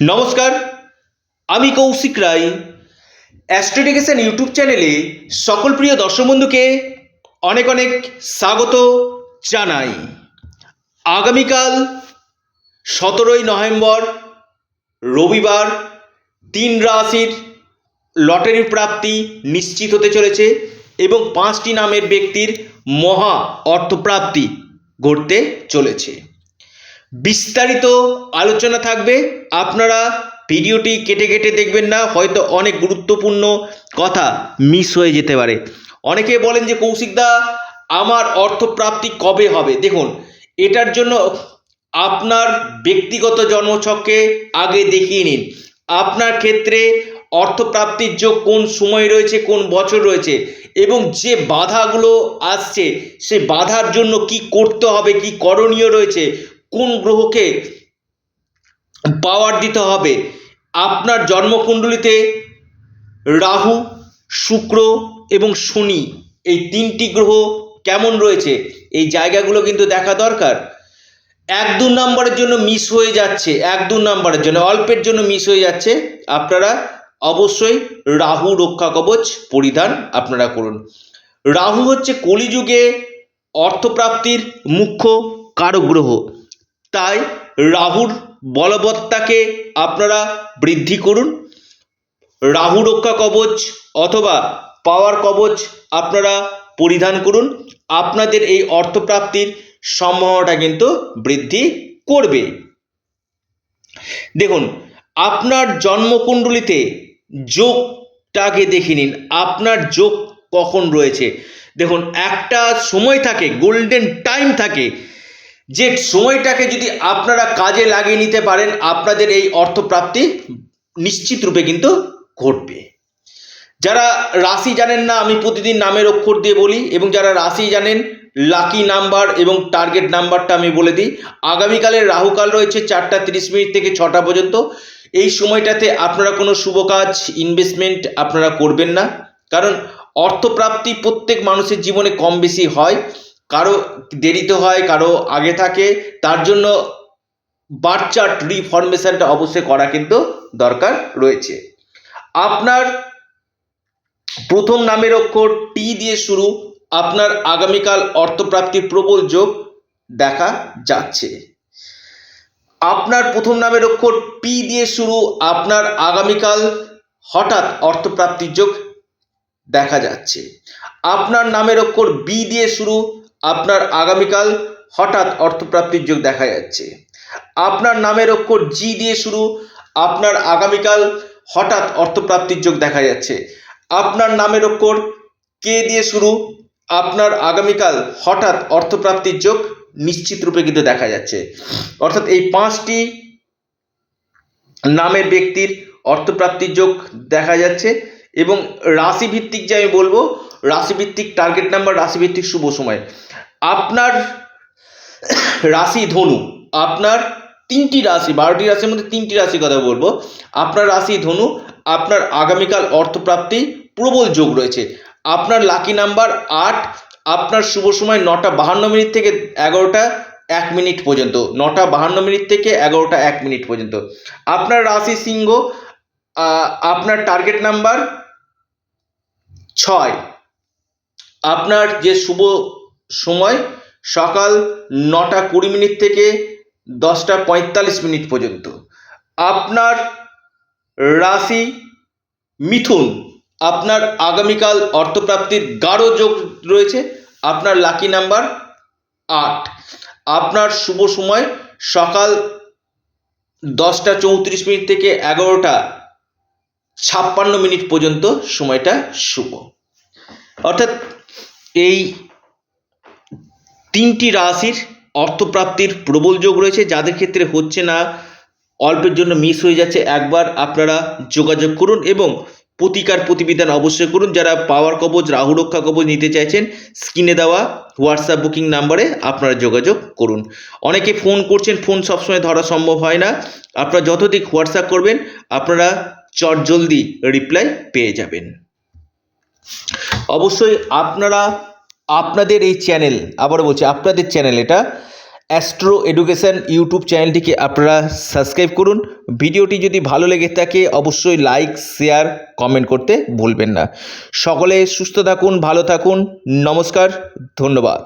নমস্কার, আমি কৌশিক রায়। অ্যাস্ট্রোডিকেশন ইউটিউব চ্যানেলে সকল প্রিয় দর্শক বন্ধুকে অনেক অনেক স্বাগত জানাই। আগামীকাল সতেরোই নভেম্বর, রবিবার, তিন রাশির লটারির প্রাপ্তি নিশ্চিত হতে চলেছে এবং পাঁচটি নামের ব্যক্তির মহা অর্থপ্রাপ্তি ঘটতে চলেছে। বিস্তারিত আলোচনা থাকবে। আপনারা ভিডিওটি কেটে কেটে দেখবেন না, হয়তো অনেক গুরুত্বপূর্ণ কথা মিস হয়ে যেতে পারে। অনেকে বলেন যে কৌশিকদা আমার অর্থপ্রাপ্তি কবে হবে? দেখুন, এটার জন্য আপনার ব্যক্তিগত জন্মছককে আগে দেখিয়ে নিন। আপনার ক্ষেত্রে অর্থপ্রাপ্তির যোগ কোন সময় রয়েছে, কোন বছর রয়েছে, এবং যে বাধাগুলো আসছে, সে বাধার জন্য কি করতে হবে, কি করণীয় রয়েছে কোন গ্রহকে পাওয়ার দিতে হবে? আপনার জন্মকুণ্ডলিতে রাহু, শুক্র এবং শনি, এই তিনটি গ্রহ কেমন রয়েছে? এই জায়গাগুলো কিন্তু দেখা দরকার। এক দু নম্বরের জন্য মিস হয়ে যাচ্ছে, এক দু নম্বরের জন্য, অল্পের জন্য মিস হয়ে যাচ্ছে। আপনারা অবশ্যই রাহু রক্ষা কবচ পরিধান আপনারা করুন। রাহু হচ্ছে কলিযুগে অর্থপ্রাপ্তির মুখ্য কারক গ্রহ। তাই রাহুর বলবত্তাকে আপনারা বৃদ্ধি করুন। রাহু রক্ষা কবচ অথবা পাওয়ার কবচ আপনারা পরিধান করুন। আপনাদের এই অর্থপ্রাপ্তির সম্ভাবনাটা কিন্তু বৃদ্ধি করবে। দেখুন, আপনার জন্মকুণ্ডলিতে যোগটাকে দেখে নিন। আপনার যোগ কখন রয়েছে? দেখুন, একটা সময় থাকে, গোল্ডেন টাইম থাকে। যে সময়টাকে যদি আপনারা কাজে লাগিয়ে নিতে পারেন, আপনাদের এই অর্থপ্রাপ্তি নিশ্চিত রূপে কিন্তু ঘটবে। যারা রাশি জানেন না, আমি প্রতিদিন নামের অক্ষর দিয়ে বলি, এবং যারা রাশি জানেন লাকি নাম্বার এবং টার্গেট নাম্বারটা আমি বলে দিই। আগামীকালের রাহুকাল রয়েছে চারটা তিরিশ মিনিট থেকে ছটা পর্যন্ত। এই সময়টাতে আপনারা কোনো শুভ কাজ ইনভেস্টমেন্ট আপনারা করবেন না। কারণ অর্থপ্রাপ্তি প্রত্যেক মানুষের জীবনে কম বেশি হয়। কারও দেরিতে হয়, কারও আগে থাকে, তার জন্য বার্থ চার্ট রিফরমেশনটা অবশ্যই করা কিন্তু দরকার রয়েছে। আপনার প্রথম নামের অক্ষর টি দিয়ে শুরু, আপনার আগামীকাল অর্থপ্রাপ্তির প্রবল যোগ দেখা যাচ্ছে। আপনার প্রথম নামের অক্ষর পি দিয়ে শুরু, আপনার আগামীকাল হঠাৎ অর্থপ্রাপ্তির যোগ দেখা যাচ্ছে। আপনার নামের অক্ষর বি দিয়ে শুরু আপনার আগামীকাল হঠাৎ অর্থপ্রাপ্তির যোগ দেখা যাচ্ছে। আপনার নামের অক্ষর জি দিয়ে শুরু, আপনার আগামীকাল হঠাৎ অর্থপ্রাপ্তির যোগ দেখা যাচ্ছে। আপনার নামের অক্ষর কে দিয়ে শুরু, আপনার আগামীকাল হঠাৎ অর্থপ্রাপ্তির যোগ নিশ্চিত রূপে কিন্তু দেখা যাচ্ছে। অর্থাৎ এই পাঁচটি নামের ব্যক্তির অর্থপ্রাপ্তির যোগ দেখা যাচ্ছে এবং রাশিভিত্তিক যে আমি বলব রাশিভিত্তিক টার্গেট নাম্বার রাশিভিত্তিক শুভ সময়। আপনার রাশি ধনু, আপনার তিনটি রাশি, বারোটি রাশির মধ্যে তিনটি রাশি কথা বলব। আপনার রাশি ধনু, আপনার আগামীকাল অর্থপ্রাপ্তি প্রবল যোগ রয়েছে। আপনার লাকি নাম্বার আট, আপনার শুভ সময় নটা বাহান্ন মিনিট থেকে এগারোটা এক মিনিট পর্যন্ত। নটা বাহান্ন মিনিট থেকে এগারোটা এক মিনিট পর্যন্ত। আপনার রাশি সিংহ আপনার টার্গেট নাম্বার ছয় আপনার যে শুভ সময় সকাল নটা কুড়ি মিনিট থেকে দশটা পঁয়তাল্লিশ মিনিট পর্যন্ত। আপনার রাশি মিথুন, আপনার আগামীকাল অর্থপ্রাপ্তির গাঢ় যোগ রয়েছে, আপনার লাকি নাম্বার আট। আপনার শুভ সময় সকাল দশটা চৌত্রিশ মিনিট থেকে এগারোটা ছাপ্পান্ন মিনিট পর্যন্ত, সময়টা শুভ। অর্থাৎ এই তিনটি রাশির অর্থপ্রাপ্তির প্রবল যোগ রয়েছে, যাদের ক্ষেত্রে হচ্ছে না, অল্পের জন্য মিস হয়ে যাচ্ছে, একবার আপনারা যোগাযোগ করুন এবং প্রতিকার প্রতিবিধান অবশ্যই করুন, যারা পাওয়ার কবচ রাহু রক্ষা কবচ নিতে চাইছেন স্ক্রিনে দেওয়া হোয়াটসঅ্যাপ বুকিং নাম্বারে আপনারা যোগাযোগ করুন। অনেকে ফোন করছেন ফোন সবসময় ধরা সম্ভব হয় না, আপনারা যতদিক হোয়াটসঅ্যাপ করবেন, আপনারা চটজলদি রিপ্লাই পেয়ে যাবেন। অবশ্যই আপনারা, আপনাদের এই চ্যানেল আবারও বলছি, আপনাদের চ্যানেল এটা অ্যাস্ট্রো এডুকেশন ইউটিউব চ্যানেলটিকে আপনারা সাবস্ক্রাইব করুন। ভিডিওটি যদি ভালো লেগে থাকে, অবশ্যই লাইক শেয়ার কমেন্ট করতে ভুলবেন না। সকলে সুস্থ থাকুন, ভালো থাকুন, নমস্কার, ধন্যবাদ।